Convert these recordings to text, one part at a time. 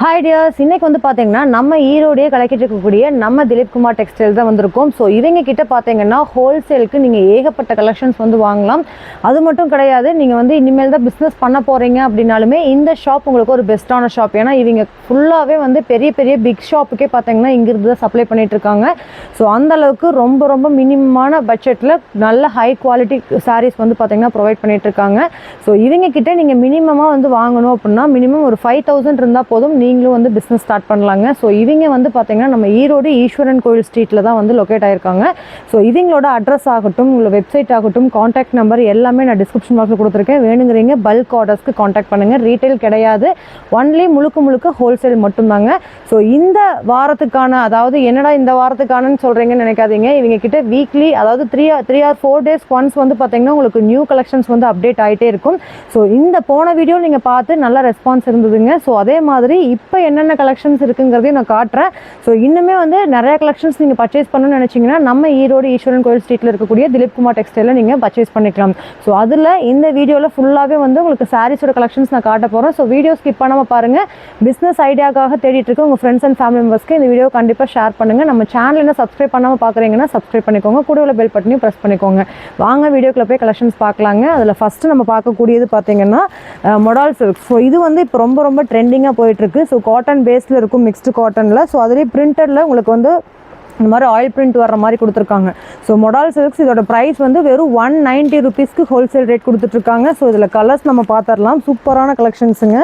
Hi tears இன்னைக்கு வந்து பார்த்தீங்கன்னா நம்ம ஈரோடையே கலக்கிட்டு இருக்கக்கூடிய நம்ம திலீப் குமார் டெக்ஸ்டைல் தான் வந்திருக்கோம். ஸோ இவங்க கிட்ட பார்த்தீங்கன்னா ஹோல்சேலுக்கு நீங்கள் ஏகப்பட்ட கலெக்ஷன்ஸ் வந்து வாங்கலாம். அது மட்டும் கிடையாது நீங்கள் வந்து இனிமேல் தான் பிஸ்னஸ் பண்ண போகிறீங்க அப்படின்னாலுமே இந்த ஷாப் உங்களுக்கு ஒரு பெஸ்ட்டான ஷாப் ஏன்னா இவங்க ஃபுல்லாகவே வந்து பெரிய பெரிய பிக் ஷாப்புக்கே பார்த்தீங்கன்னா இங்கிருந்து தான் சப்ளை பண்ணிட்டு இருக்காங்க. ஸோ அந்த அளவுக்கு ரொம்ப ரொம்ப மினிமமான பட்ஜெட்டில் நல்ல ஹை குவாலிட்டி சாரீஸ் வந்து பார்த்தீங்கன்னா ப்ரொவைட் பண்ணிட்டு இருக்காங்க. ஸோ இவங்க கிட்ட நீங்கள் மினிமமாக வந்து வாங்கணும் அப்படின்னா மினிமம் ஒரு ஃபைவ் தௌசண்ட் இருந்தால் போதும். நீங்களும் வந்து பிஸ்னஸ் ஸ்டார்ட் பண்ணலாங்க. ஸோ இவங்க வந்து பார்த்தீங்கன்னா நம்ம ஈரோடு ஈஸ்வரன் கோயில் ஸ்ட்ரீட்டில் தான் வந்து லொக்கேட் ஆயிருக்காங்க. ஸோ இவங்களோட அட்ரஸ் ஆகட்டும் உங்களோட வெப்சைட் ஆகட்டும் காண்டாக்ட் நம்பர் எல்லாமே நான் டிஸ்கிரிப்ஷன் பாக்ஸில் கொடுத்துருக்கேன். வேணுங்கிறீங்க பல்க் ஆர்டர்ஸ்க்கு காண்டாக்ட் பண்ணுங்கள் ரீட்டைல் கிடையாது. ஒன்லி முழுக்க முழுக்க ஹோல்சேல் மட்டும்தாங்க. ஸோ இந்த வாரத்துக்கான அதாவது என்னடா இந்த வாரத்துக்கானன்னு சொல்கிறீங்கன்னு நினைக்காதீங்க. இவங்க கிட்ட வீக்லி அதாவது three three or four days once வந்து பார்த்தீங்கன்னா உங்களுக்கு நியூ கலெக்ஷன்ஸ் வந்து அப்டேட் ஆகிட்டே இருக்கும். ஸோ இந்த போன வீடியோ நீங்கள் பார்த்து நல்ல ரெஸ்பான்ஸ் இருந்ததுங்க. ஸோ அதே மாதிரி இப்போ என்னென்ன கலெக்ஷன்ஸ் இருக்குங்கிறதையும் நான் காட்டுறேன். ஸோ இன்னுமே வந்து நிறைய கலெக்ஷன்ஸ் நீங்கள் பர்ச்சேஸ் பண்ணணும்னு நினச்சிங்கன்னா நம்ம ஈரோடு ஈஸ்வரன் கோயில் ஸ்ட்ரீட்டில் இருக்கக்கூடிய திலீப் குமார் டெக்ஸ்டைலில் நீங்கள் பர்ச்சேஸ் பண்ணிக்கலாம். ஸோ அதில் இந்த வீடியோவில் ஃபுல்லாகவே வந்து உங்களுக்கு சாரீஸோட கலெக்ஷன்ஸ் நான் காட்ட போகிறேன் ஸோ வீடியோ ஸ்கிப் பண்ணாமல் பாருங்கள் பிஸ்னஸ் ஐடியாக்காக தேடிட்டு இருக்க உங்கள் ஃப்ரெண்ட்ஸ் அண்ட் ஃபேமிலி மெம்பர்ஸ்க்கு இந்த வீடியோ கண்டிப்பாக ஷேர் பண்ணுங்கள் நம்ம சேனல் என்ன சப்ஸ்கிரைப் பண்ணாமல் பார்க்குறீங்கன்னா சப்ஸ்கிரைப் பண்ணிக்கோங்க. கூட உள்ள பெல் பட்டனையும் ப்ரெஸ் பண்ணிக்கோங்க. வாங்க வீடியோக்குள்ள போய் கலெக்ஷன்ஸ் பார்க்கலாங்க. அதில் ஃபஸ்ட்டு நம்ம பார்க்கக்கூடியது பார்த்தீங்கன்னா மொடால் சில்க் ஸோ இது வந்து இப்போ ரொம்ப ரொம்ப ட்ரெண்டிங்காக போயிட்டுருக்கு ஸோ காட்டன் பேஸில் இருக்கும் மிக்ஸ்டு காட்டனில் ஸோ அதுலேயே பிரிண்டடில் உங்களுக்கு வந்து இந்த மாதிரி ஆயில் பிரிண்ட் வர்ற மாதிரி கொடுத்துருக்காங்க. ஸோ மொடால் சில்க்ஸ் இதோட ப்ரைஸ் வந்து வெறும் ஒன் நைன்ட்டி ருபீஸ்க்கு ஹோல்சேல் ரேட் கொடுத்துட்ருக்காங்க. ஸோ இதில் கலர்ஸ் நம்ம பார்த்துடலாம் சூப்பரான கலெக்ஷன்ஸுங்க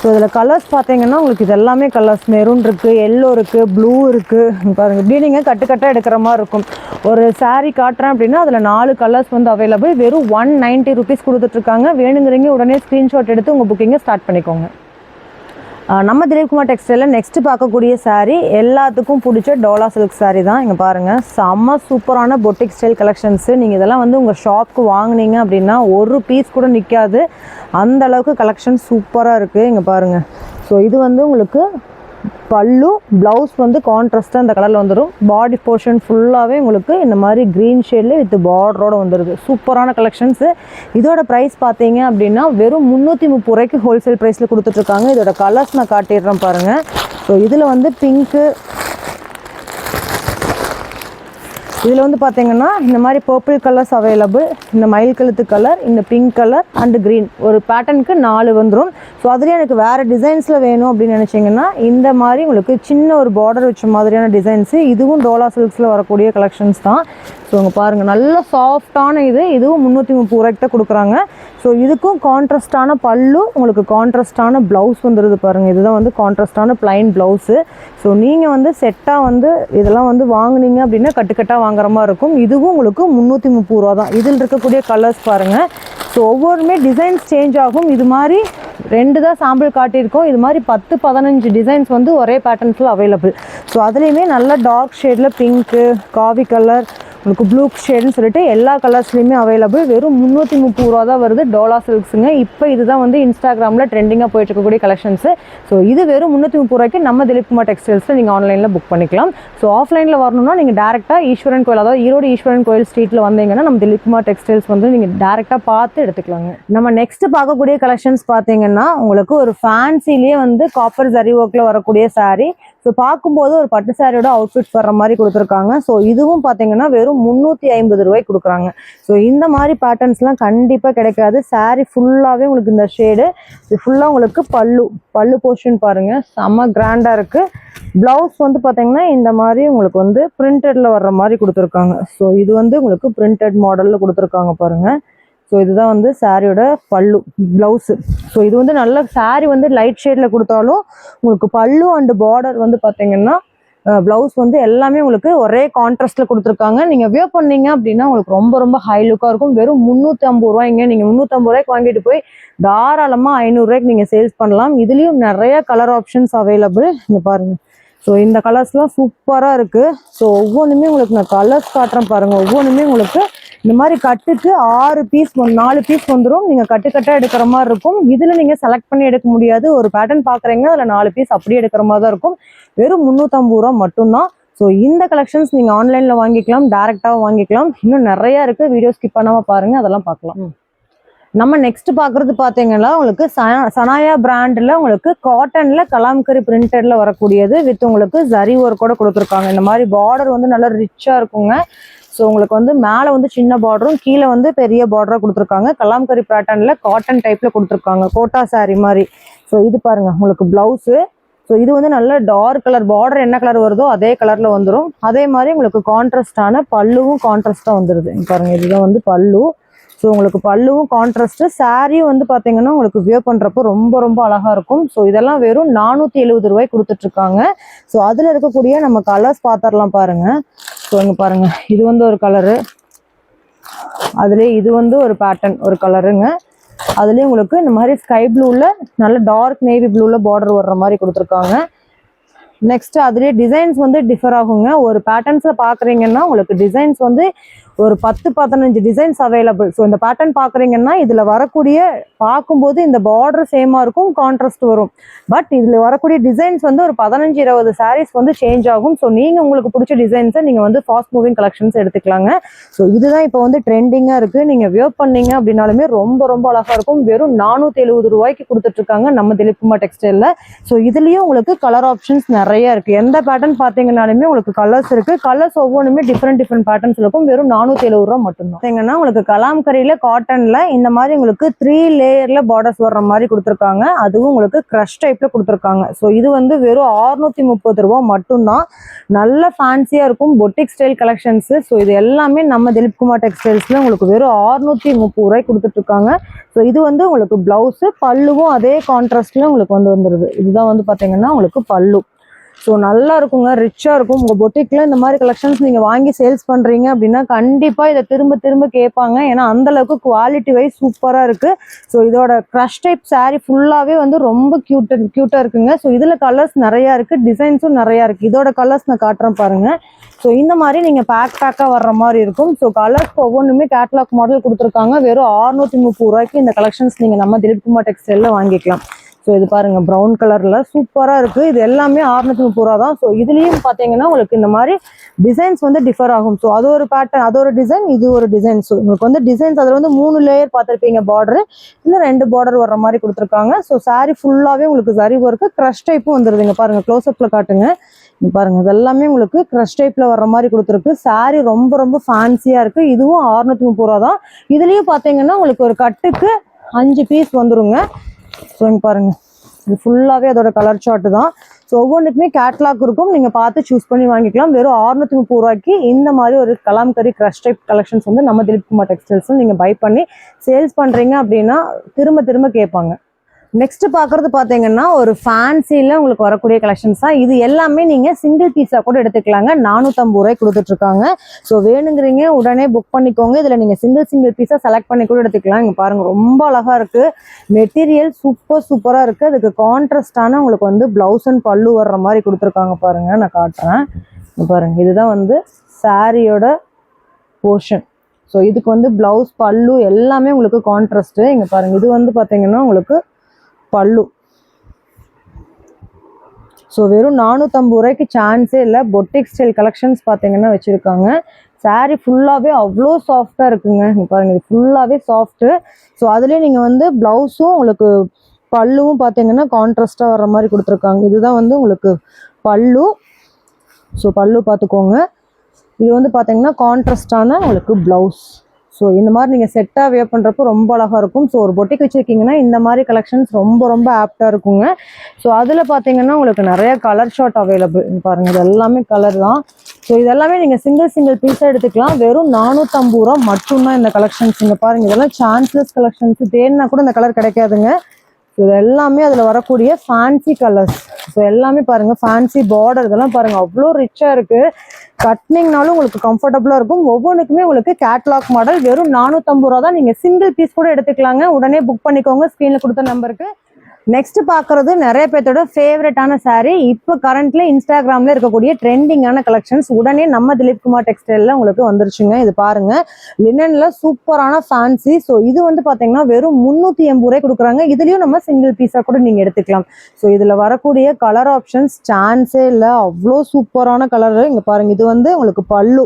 ஸோ இதில் கலர்ஸ் பார்த்தீங்கன்னா உங்களுக்கு இது எல்லாமே கலர்ஸ் மெரூன் இருக்குது எல்லோ இருக்குது ப்ளூ இருக்குது பாருங்கள் இப்படி நீங்கள் கட்டு கட்டாக எடுக்கிற மாதிரி இருக்கும். ஒரு சாரீ காட்டுறேன் அப்படின்னா அதில் நாலு கலர்ஸ் வந்து அவைலபிள் வெறும் ஒன் நைன்ட்டி ருபீஸ் கொடுத்துட்ருக்காங்க. வேணுங்கிறீங்க உடனே ஸ்க்ரீன்ஷாட் எடுத்து உங்கள் புக்கிங்கை ஸ்டார்ட் பண்ணிக்கோங்க. நம்ம திலீப்குமார் டெக்ஸ்டைலில் நெக்ஸ்ட் பார்க்கக்கூடிய சாரீ எல்லாத்துக்கும் பிடிச்ச டோலா சில்க் சாரீ தான். இங்கே பாருங்கள் செம்ம சூப்பரான பொட்டிக் ஸ்டைல் கலெக்ஷன்ஸு நீங்கள் இதெல்லாம் வந்து உங்கள் ஷாப்க்கு வாங்குனீங்க அப்படின்னா ஒரு பீஸ் கூட நிற்காது அந்த அளவுக்கு கலெக்ஷன் சூப்பராக இருக்குது இங்கே பாருங்கள் ஸோ இது வந்து உங்களுக்கு பல்லு ப்ளவுஸ் வந்து கான்ட்ராஸ்ட்டாக இந்த கலரில் வந்துடும் பாடி போர்ஷன் ஃபுல்லாகவே உங்களுக்கு இந்த மாதிரி க்ரீன் ஷேடில் வித் பார்டரோடு வந்துடுது சூப்பரான கலெக்ஷன்ஸு இதோட ப்ரைஸ் பார்த்தீங்க அப்படின்னா வெறும் முந்நூற்றி முப்பது ரூபாய்க்கு ஹோல்சேல் ப்ரைஸில் கொடுத்துட்ருக்காங்க இதோட கலர்ஸ் நான் காட்டிடுறேன் பாருங்கள் ஸோ இதில் வந்து பிங்க்கு இதில் வந்து பார்த்தீங்கன்னா இந்த மாதிரி பர்பிள் கலர்ஸ் அவைலபிள் இந்த மயில் கழுத்து கலர் இந்த பிங்க் கலர் அண்டு க்ரீன் ஒரு பேட்டர்னுக்கு நாலு வந்துடும் ஸோ அதுலேயே எனக்கு வேறு டிசைன்ஸில் வேணும் அப்படின்னு நினச்சிங்கன்னா இந்த மாதிரி உங்களுக்கு சின்ன ஒரு பார்டர் வச்ச மாதிரியான டிசைன்ஸு இதுவும் டோலா சில்க்ஸில் வரக்கூடிய கலெக்ஷன்ஸ் தான். ஸோ இங்கே பாருங்கள் நல்ல சாஃப்டான இது. இதுவும் முந்நூற்றி முப்பது ரூபாய்க்கு தான் கொடுக்குறாங்க. ஸோ இதுக்கும் கான்ட்ராஸ்டான பல்லு உங்களுக்கு கான்ட்ராஸ்டான ப்ளவுஸ் வந்துடுது பாருங்கள் இதுதான் வந்து கான்ட்ராஸ்டான ப்ளைன் ப்ளவுஸு ஸோ நீங்கள் வந்து செட்டாக வந்து இதெல்லாம் வந்து வாங்குனீங்க அப்படின்னா கட்டுக்கட்டாக வாங்குற மாதிரி இருக்கும். இதுவும் உங்களுக்கு முந்நூற்றி முப்பது ரூபா தான். இதில் இருக்கக்கூடிய கலர்ஸ் பாருங்கள் ஸோ ஒவ்வொருமே டிசைன்ஸ் சேஞ்ச் ஆகும். இது மாதிரி ரெண்டு தான் சாம்பிள் காட்டியிருக்கோம். இது மாதிரி பத்து பதினஞ்சு டிசைன்ஸ் வந்து ஒரே பேட்டர்ன்ஸில் அவைலபிள் ஸோ அதுலேயுமே நல்லா டார்க் ஷேடில் பிங்க்கு காவி கலர் உங்களுக்கு ப்ளூ ஷேடுன்னு சொல்லிட்டு எல்லா கலர்ஸ்லையுமே அவைலபிள் வெறும் முந்நூற்றி முப்பது ரூபா தான் வருது டோலா சில்க்ஸுங்க இப்போ இதுதான் வந்து இன்ஸ்டாகிராமில் ட்ரெண்டிங்காக போயிட்டு இருக்கக்கூடிய கலெக்ஷன்ஸு ஸோ இது வெறும் முந்நூற்றி முப்பது ரூபாய்க்கு நம்ம திலீப் குமார் டெக்ஸ்டைல்ஸில் நீங்கள் ஆன்லைனில் புக் பண்ணிக்கலாம். ஸோ ஆஃப்லைனில் வரணும்னா நீங்கள் டேரெக்டாக ஈஸ்வரன் கோயில் அதாவது ஈரோடு ஈஸ்வரன் கோயில் ஸ்ட்ரீட்டில் வந்தீங்கன்னா நம்ம திலீப் குமார் டெக்ஸ்டைல்ஸ் வந்து நீங்கள் டேரெக்டாக பார்த்து எடுத்துக்கலாங்க. நம்ம நெக்ஸ்ட் பார்க்கக்கூடிய கலெக்ஷன்ஸ் பார்த்தீங்கன்னா உங்களுக்கு ஒரு ஃபேன்சிலேயே வந்து காப்பர் ஜரி ஒர்க்கில் வரக்கூடிய சாரீ ஸோ பார்க்கும்போது ஒரு பட்டு சாரியோட அவுட்ஃபிட் வர்ற மாதிரி கொடுத்துருக்காங்க. ஸோ இதுவும் பார்த்தீங்கன்னா வெறும் முந்நூற்றி ஐம்பது ரூபாய்க்கு கொடுக்குறாங்க. ஸோ இந்த மாதிரி பேட்டர்ன்ஸ்லாம் கண்டிப்பாக கிடைக்காது. Saree ஃபுல்லாகவே உங்களுக்கு இந்த ஷேடு இது ஃபுல்லாக உங்களுக்கு பல்லு பல்லு போர்ஷன் பாருங்கள் செம்ம கிராண்டாக இருக்குது ப்ளவுஸ் வந்து பார்த்தீங்கன்னா இந்த மாதிரி உங்களுக்கு வந்து பிரிண்டடில் வர்ற மாதிரி கொடுத்துருக்காங்க. ஸோ இது வந்து உங்களுக்கு பிரிண்டட் மாடலில் கொடுத்துருக்காங்க பாருங்கள் ஸோ இதுதான் வந்து சாரியோட பல்லு ப்ளவுஸு ஸோ இது வந்து நல்ல சாரி வந்து லைட் ஷேடில் கொடுத்தாலும் உங்களுக்கு பல்லு அண்டு பார்டர் வந்து பார்த்தீங்கன்னா ப்ளவுஸ் வந்து எல்லாமே உங்களுக்கு ஒரே கான்ட்ராஸ்ட்டில் கொடுத்துருக்காங்க. நீங்கள் வியோ பண்ணீங்க அப்படின்னா உங்களுக்கு ரொம்ப ரொம்ப ஹை லுக்காக இருக்கும். வெறும் முந்நூற்றி ஐம்பது ரூபாய்ங்க. நீங்கள் முந்நூற்றம்பது ரூபாய்க்கு வாங்கிட்டு போய் தாராளமாக ஐநூறுரூவாய்க்கு நீங்கள் சேல்ஸ் பண்ணலாம். இதுலேயும் நிறைய கலர் ஆப்ஷன்ஸ் அவைலபிள் இங்கே பாருங்கள் ஸோ இந்த கலர்ஸ்லாம் சூப்பராக இருக்குது ஸோ ஒவ்வொன்றுமே உங்களுக்கு நான் கலர்ஸ் காட்டுறேன் பாருங்கள் ஒவ்வொன்றுமே உங்களுக்கு இந்த மாதிரி கட்டுக்கு ஆறு பீஸ் நாலு பீஸ் வந்துடும் நீங்கள் கட்டு கட்டாக எடுக்கிற மாதிரி இருக்கும். இதில் நீங்கள் செலக்ட் பண்ணி எடுக்க முடியாது. ஒரு பேட்டர்ன் பார்க்குறீங்க அதில் நாலு பீஸ் அப்படியே எடுக்கிற மாதிரி தான் இருக்கும். வெறும் முந்நூற்றம்பது ரூபா மட்டும்தான். ஸோ இந்த கலெக்ஷன்ஸ் நீங்கள் ஆன்லைனில் வாங்கிக்கலாம் டேரெக்டாகவும் வாங்கிக்கலாம். இன்னும் நிறையா இருக்குது வீடியோ ஸ்கிப் பண்ணாமல் பாருங்கள் அதெல்லாம் பார்க்கலாம் நம்ம நெக்ஸ்ட் பார்க்குறது பார்த்தீங்கன்னா உங்களுக்கு ச- சனாயா பிராண்டில் உங்களுக்கு காட்டனில் கலாம்கரி பிரிண்டடில் வரக்கூடியது வித் உங்களுக்கு ஜரி ஒர்க்கோட கொடுத்துருக்காங்க. இந்த மாதிரி பார்டர் வந்து நல்லா ரிச்சாக இருக்குங்க. ஸோ உங்களுக்கு வந்து மேலே வந்து சின்ன பார்டரும் கீழே வந்து பெரிய பார்டராக கொடுத்துருக்காங்க. கலாம்கரி பேட்டர்னில் காட்டன் டைப்பில் கொடுத்துருக்காங்க. கோட்டா saree மாதிரி. ஸோ இது பாருங்கள் உங்களுக்கு ப்ளவுஸு ஸோ இது வந்து நல்ல டார்க் கலர் பார்டர் என்ன கலர் வருதோ அதே கலரில் வந்துடும் அதே மாதிரி உங்களுக்கு கான்ட்ராஸ்டான பல்லுவும் கான்ட்ராஸ்ட்டாக வந்துடுது பாருங்கள் இதுதான் வந்து பல்லு. ஸோ உங்களுக்கு பல்லுவும் கான்ட்ராஸ்ட்டு சாரியும் வந்து பார்த்தீங்கன்னா உங்களுக்கு வியர் பண்ணுறப்போ ரொம்ப ரொம்ப அழகாக இருக்கும். ஸோ இதெல்லாம் வெறும் நானூற்றி எழுபது ரூபாய் கொடுத்துட்ருக்காங்க ஸோ அதில் இருக்கக்கூடிய நம்ம கலர்ஸ் பார்த்துடலாம் பாருங்கள் ஸோ இங்கே பாருங்க. இது வந்து ஒரு கலரு அதுலேயே இது வந்து ஒரு பேட்டர்ன் ஒரு கலருங்க அதுலேயும் உங்களுக்கு இந்த மாதிரி ஸ்கை ப்ளூவில் நல்ல டார்க் நேவி ப்ளூவில் பார்டர் வர்ற மாதிரி கொடுத்துருக்காங்க. நெக்ஸ்ட் அதுலேயே டிசைன்ஸ் வந்து டிஃபர் ஆகுங்க. ஒரு பேட்டர்ன்ஸில் பார்க்குறீங்கன்னா உங்களுக்கு டிசைன்ஸ் வந்து ஒரு பத்து பதினஞ்சு டிசைன்ஸ் அவைலபிள் ஸோ இந்த பேட்டர்ன் பார்க்குறீங்கன்னா இதில் வரக்கூடிய பார்க்கும்போது இந்த பார்டர் சேமாக இருக்கும் கான்ட்ராஸ்ட் வரும். பட் இதில் வரக்கூடிய டிசைன்ஸ் வந்து ஒரு பதினஞ்சு இருபது சாரீஸ் வந்து சேஞ்ச் ஆகும். ஸோ நீங்கள் உங்களுக்கு பிடிச்ச டிசைன்ஸை நீங்கள் வந்து ஃபாஸ்ட் மூவிங் கலெக்ஷன்ஸ் எடுத்துக்கலாங்க. ஸோ இதுதான் இப்போ வந்து ட்ரெண்டிங்காக இருக்குது நீங்கள் வியோ பண்ணீங்க அப்படின்னாலுமே ரொம்ப ரொம்ப அழகாக இருக்கும். வெறும் நானூற்றி எழுபது ரூபாய்க்கு கொடுத்துட்ருக்காங்க நம்ம திலிப்புமா டெக்ஸ்டைலில் ஸோ இதுலேயும் உங்களுக்கு கலர் ஆப்ஷன்ஸ் நிறைய இருக்குது எந்த பேட்டர்ன் பார்த்தீங்கன்னாலுமே உங்களுக்கு கலர்ஸ் இருக்குது கலர்ஸ் ஒவ்வொன்றுமே டிஃப்ரெண்ட் டிஃப்ரெண்ட் பேட்டர்ன்ஸ் இருக்கும். வெறும் நானூற்றி எழுபது ரூபா மட்டும்தான். எங்கன்னா உங்களுக்கு கலாம்கரியில் காட்டனில் இந்த மாதிரி உங்களுக்கு த்ரீ லேயரில் பார்டர்ஸ் வர்ற மாதிரி கொடுத்துருக்காங்க. அதுவும் உங்களுக்கு க்ரஷ் டைப்பில் கொடுத்துருக்காங்க. ஸோ இது வந்து வெறும் 630 முப்பது ரூபா மட்டும்தான். நல்ல ஃபேன்சியா இருக்கும் பொட்டிக் ஸ்டைல் கலெக்ஷன்ஸு ஸோ இது எல்லாமே நம்ம திலீப்குமார் டெக்ஸ்டைல்ஸில் உங்களுக்கு வெறும் 630 முப்பது ரூபாய்க்கு கொடுத்துட்ருக்காங்க. ஸோ இது வந்து உங்களுக்கு ப்ளவுஸு பல்லுவும் அதே கான்ட்ராஸ்ட்ல உங்களுக்கு வந்து வந்துடுது இதுதான் வந்து பார்த்தீங்கன்னா உங்களுக்கு பல்லு. ஸோ நல்லா இருக்குங்க ரிச்சாக இருக்கும். உங்கள் பொட்டிக்கில் இந்த மாதிரி கலெக்ஷன்ஸ் நீங்கள் வாங்கி சேல்ஸ் பண்ணுறீங்க அப்படின்னா கண்டிப்பாக இதை திரும்ப திரும்ப கேட்பாங்க. ஏன்னா அந்த அளவுக்கு குவாலிட்டி வைஸ் சூப்பராக இருக்குது ஸோ இதோட க்ரஷ் டைப் சாரீ ஃபுல்லாகவே வந்து ரொம்ப க்யூட் க்யூட்டாக இருக்குங்க. ஸோ இதில் கலர்ஸ் நிறையா இருக்குது டிசைன்ஸும் நிறையா இருக்குது இதோட கலர்ஸ் நான் காட்டுறேன் பாருங்கள் ஸோ இந்த மாதிரி நீங்கள் பேக் பேக்காக வர்ற மாதிரி இருக்கும். ஸோ கலர்ஸ் ஒவ்வொன்றுமே கேட்லாக் மாடல் கொடுத்துருக்காங்க. வெறும் 630 முப்பது ரூபாய்க்கு இந்த கலெக்ஷன்ஸ் நீங்கள் நம்ம திலீப்குமார் டெக்ஸ்டைலில் வாங்கிக்கலாம். ஸோ இது பாருங்க ப்ரௌன் கலர்ல சூப்பராக இருக்கு. இது எல்லாமே 630 முப்பது ரூபா தான். ஸோ இதுலயும் பார்த்தீங்கன்னா உங்களுக்கு இந்த மாதிரி டிசைன்ஸ் வந்து டிஃபர் ஆகும். ஸோ அது ஒரு பேட்டர்ன் அது ஒரு டிசைன் இது ஒரு டிசைன் ஸோ உங்களுக்கு வந்து டிசைன்ஸ் அதில் வந்து மூணு லேயர் பார்த்துருப்பீங்க பார்டரு இல்லை ரெண்டு பார்டர் வர்ற மாதிரி கொடுத்துருக்காங்க. ஸோ சாரீ ஃபுல்லாகவே உங்களுக்கு சரி ஒர்க்கு க்ரஷ் டைப்பும் வந்துருதுங்க. பாருங்க க்ளோஸ்அப்ல காட்டுங்க. இங்க பாருங்க இதெல்லாமே உங்களுக்கு க்ரஷ் டைப்ல வர்ற மாதிரி கொடுத்துருக்கு. Saree ரொம்ப ரொம்ப ஃபேன்சியா இருக்கு. இதுவும் 630 முப்பது ரூபா தான். இதுலயும் பாத்தீங்கன்னா உங்களுக்கு ஒரு கட்டுக்கு அஞ்சு பீஸ் வந்துருங்க. ஸோ பாருங்க. இது ஃபுல்லாகவே அதோட கலர் சார்ட்டு தான். ஸோ ஒவ்வொன்றுக்குமே கேட்லாக் இருக்கும். நீங்கள் பார்த்து சூஸ் பண்ணி வாங்கிக்கலாம். வெறும் 630 முப்பது ரூபாய்க்கு இந்த மாதிரி ஒரு கலாம்கரி க்ரஷ் டைப் கலெக்ஷன்ஸ் வந்து நம்ம திலீப் குமார் டெக்ஸ்டைல்ஸ் நீங்கள் பை பண்ணி சேல்ஸ் பண்ணுறீங்க அப்படின்னா திரும்ப திரும்ப கேட்பாங்க. நெக்ஸ்ட் பார்க்குறது பார்த்தீங்கன்னா ஒரு ஃபேன்சியில் உங்களுக்கு வரக்கூடிய கலெக்ஷன்ஸ் தான். இது எல்லாமே நீங்கள் சிங்கிள் பீஸாக கூட எடுத்துக்கலாங்க. நானூற்றம்பது ரூபாய் கொடுத்துட்ருக்காங்க. ஸோ வேணுங்கிறீங்க உடனே புக் பண்ணிக்கோங்க. இதில் நீங்கள் சிங்கிள் சிங்கிள் பீஸாக செலக்ட் பண்ணி கூட எடுத்துக்கலாம் இங்கே பாருங்கள் ரொம்ப அழகாக இருக்குது மெட்டீரியல் சூப்பர் சூப்பராக இருக்குது அதுக்கு கான்ட்ராஸ்டான உங்களுக்கு வந்து ப்ளவுஸ் அண்ட் பல்லு வர்ற மாதிரி கொடுத்துருக்காங்க பாருங்கள் நான் காட்டுறேன். பாருங்கள் பாருங்க இதுதான் வந்து சாரியோட போர்ஷன் ஸோ இதுக்கு வந்து ப்ளவுஸ் பல்லு எல்லாமே உங்களுக்கு கான்ட்ராஸ்ட்டு இங்கே பாருங்க இது வந்து பார்த்தீங்கன்னா உங்களுக்கு பல்லு. ஸோ வெறும் நானூற்றம்பது ரூபாய்க்கு சான்ஸே இல்லை. பொட்டிக் ஸ்டைல் கலெக்ஷன்ஸ் பார்த்தீங்கன்னா வச்சுருக்காங்க. சாரீ ஃபுல்லாகவே அவ்வளோ சாஃப்டாக இருக்குங்க. பாருங்கள் பாருங்க இது ஃபுல்லாகவே சாஃப்ட்டு ஸோ அதுலேயே நீங்கள் வந்து ப்ளவுஸும் உங்களுக்கு பல்லுவும் பார்த்தீங்கன்னா கான்ட்ராஸ்டாக வர்ற மாதிரி கொடுத்துருக்காங்க. இதுதான் வந்து உங்களுக்கு பல்லு. ஸோ பல்லு பார்த்துக்கோங்க இது வந்து பார்த்தீங்கன்னா கான்ட்ராஸ்டான உங்களுக்கு ப்ளவுஸ் ஸோ இந்த மாதிரி நீங்கள் செட்டாக வியர் பண்ணுறப்போ ரொம்ப அழகாக இருக்கும். ஸோ ஒரு பொட்டிக் வச்சுருக்கீங்கன்னா இந்த மாதிரி கலெக்ஷன்ஸ் ரொம்ப ரொம்ப ஆப்டாக இருக்குங்க. ஸோ அதில் பார்த்தீங்கன்னா உங்களுக்கு நிறைய கலர் ஷார்ட் அவைலபிள் பாருங்கள் இது எல்லாமே கலர் தான். ஸோ இதெல்லாமே நீங்கள் சிங்கிள் சிங்கிள் பீஸாக எடுத்துக்கலாம். வெறும் நானூற்றம்பது ரூபா மட்டும்தான் இந்த கலெக்ஷன்ஸ் இங்கே பாருங்கள் இதெல்லாம் சான்ஸ்லெஸ் கலெக்ஷன்ஸ் தேடினா கூட இந்த கலர் கிடைக்காதுங்க. ஸோ இது எல்லாமே அதில் வரக்கூடிய ஃபேன்சி கலர்ஸ் ஸோ எல்லாமே பாருங்கள் ஃபேன்சி பார்டர் இதெல்லாம் பாருங்கள் அவ்வளோ ரிச்சாக இருக்குது கட்னிங்னாலும் உங்களுக்கு கம்ஃபர்டபுளாக இருக்கும். ஒவ்வொன்றுக்குமே உங்களுக்கு கேட்லாக் மாடல் வெறும் நானூற்றம்பது ரூபா தான். நீங்கள் சிங்கிள் பீஸ் கூட எடுத்துக்கலாங்க. உடனே புக் பண்ணிக்கோங்க. ஸ்க்ரீனில் கொடுத்த நம்பருக்கு நெக்ஸ்ட் பார்க்குறது நிறைய பேர்த்தோட ஃபேவரட்டான சாரீ இப்போ கரண்ட்ல இன்ஸ்டாகிராமில் இருக்கக்கூடிய ட்ரெண்டிங்கான கலெக்ஷன்ஸ் உடனே நம்ம திலீப் குமார் டெக்ஸ்டைலில் உங்களுக்கு வந்துருச்சுங்க. இது பாருங்க. லினன்ல சூப்பரான ஃபேன்சி ஸோ இது வந்து பாத்தீங்கன்னா வெறும் முந்நூற்றி எண்பது ரூபாய் கொடுக்குறாங்க. இதுலயும் நம்ம சிங்கிள் பீஸாக கூட நீங்கள் எடுத்துக்கலாம். ஸோ இதில் வரக்கூடிய கலர் ஆப்ஷன்ஸ் சான்ஸே இல்லை. அவ்வளோ சூப்பரான கலர் இங்கே பாருங்க இது வந்து உங்களுக்கு பல்லு.